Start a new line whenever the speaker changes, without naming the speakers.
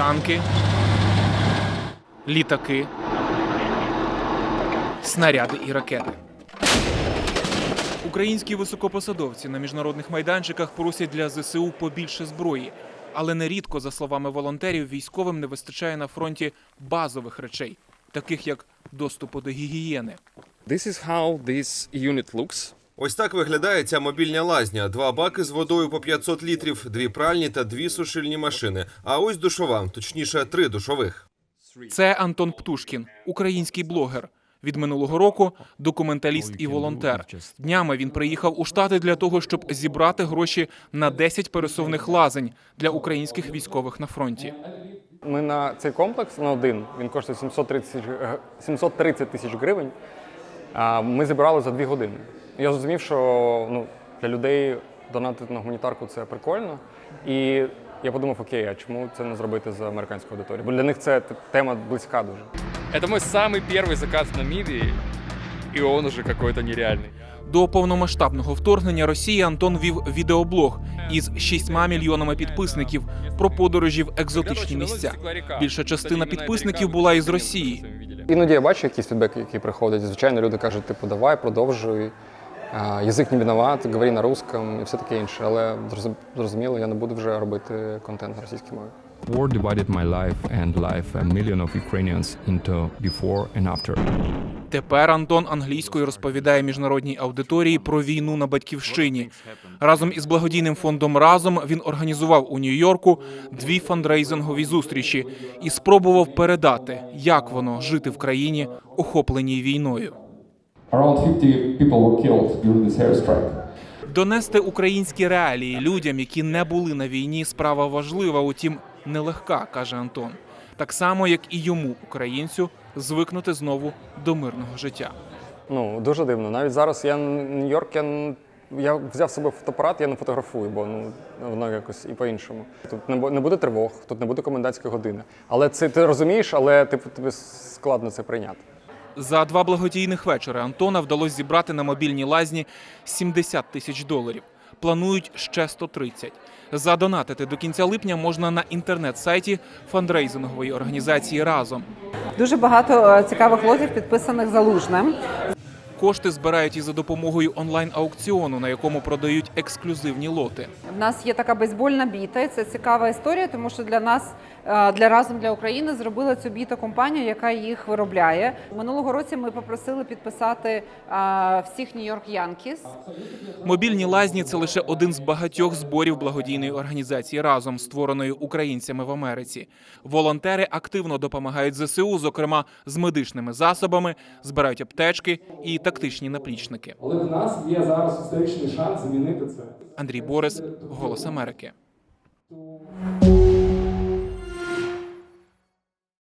танки, літаки, снаряди і ракети. Українські високопосадовці на міжнародних майданчиках просять для ЗСУ побільше зброї, але нерідко, за словами волонтерів, військовим не вистачає на фронті базових речей, таких як доступу до гігієни.
This is how this unit looks.
Ось так виглядає ця мобільня лазня. Два баки з водою по 500 літрів, дві пральні та дві сушильні машини. А ось душова, точніше, три душових.
Це Антон Птушкін, український блогер. Від минулого року документаліст і волонтер. Днями він приїхав у штати для того, щоб зібрати гроші на 10 пересувних лазень для українських військових на фронті.
Ми на цей комплекс на один він коштує 730 тисяч г- 730 тисяч гривень. А ми зібрали за дві години Я зрозумів, що ну, для людей донатити на гуманітарку це прикольно. І я подумав, окей, а чому це не зробити за американську аудиторію? Бо для них це т- тема близька дуже.
Это мой самый первый заказ в Намибии, и он уже какой-то нереальный.
До повномасштабного вторгнення Росії Антон вів відеоблог із 6 мільйонами підписників про подорожі в екзотичні місця. Більша частина підписників була із Росії.
Іноді я бачу якісь фідбеки, які приходять. Звичайно, люди кажуть, типу, давай, продовжуй. Язик не виноват, говори на русском і все таке інше. Але зрозум- зрозуміло, я не буду вже робити контент на російській мові.
War divided my life and life a million of Ukrainians into before and after.
Тепер Антон англійською розповідає міжнародній аудиторії про війну на батьківщині. Разом із благодійним фондом Разом він організував у Нью-Йорку дві фандрейзингові зустрічі і спробував передати, як воно жити в країні, охопленій війною.
Around 50 people were killed during this airstrike.
Донести українські реалії людям, які не були на війні, справа важлива, утім нелегка, каже Антон. Так само, як і йому, українцю, звикнути знову до мирного життя.
Ну, дуже дивно. Навіть зараз я Нью-Йорк, я, я взяв собою фотоапарат, я не фотографую, бо ну, воно якось і по-іншому. Тут не, не буде тривог, тут не буде комендантської години. Але це ти розумієш, але типу, тобі складно це прийняти.
За два благодійних вечори Антона вдалося зібрати на мобільній лазні 70 тисяч доларів. Планують ще 130. Задонатити до кінця липня можна на інтернет-сайті фандрейзингової організації разом.
Дуже багато е, цікавих лотів підписаних залужним.
Кошти збирають і за допомогою онлайн-аукціону, на якому продають ексклюзивні лоти.
В нас є така бейсбольна біта. і Це цікава історія, тому що для нас, е, для разом для України, зробила цю біту компанія, яка їх виробляє. Минулого році ми попросили підписати е, всіх Нью-Йорк Янкіс.
Мобільні лазні це лише один з багатьох зборів благодійної організації разом, створеної українцями в Америці. Волонтери активно допомагають ЗСУ, зокрема з медичними засобами, збирають аптечки і тактичні наплічники.
Але в нас є зараз історичний шанс змінити це.
Андрій Борис, Голос Америки.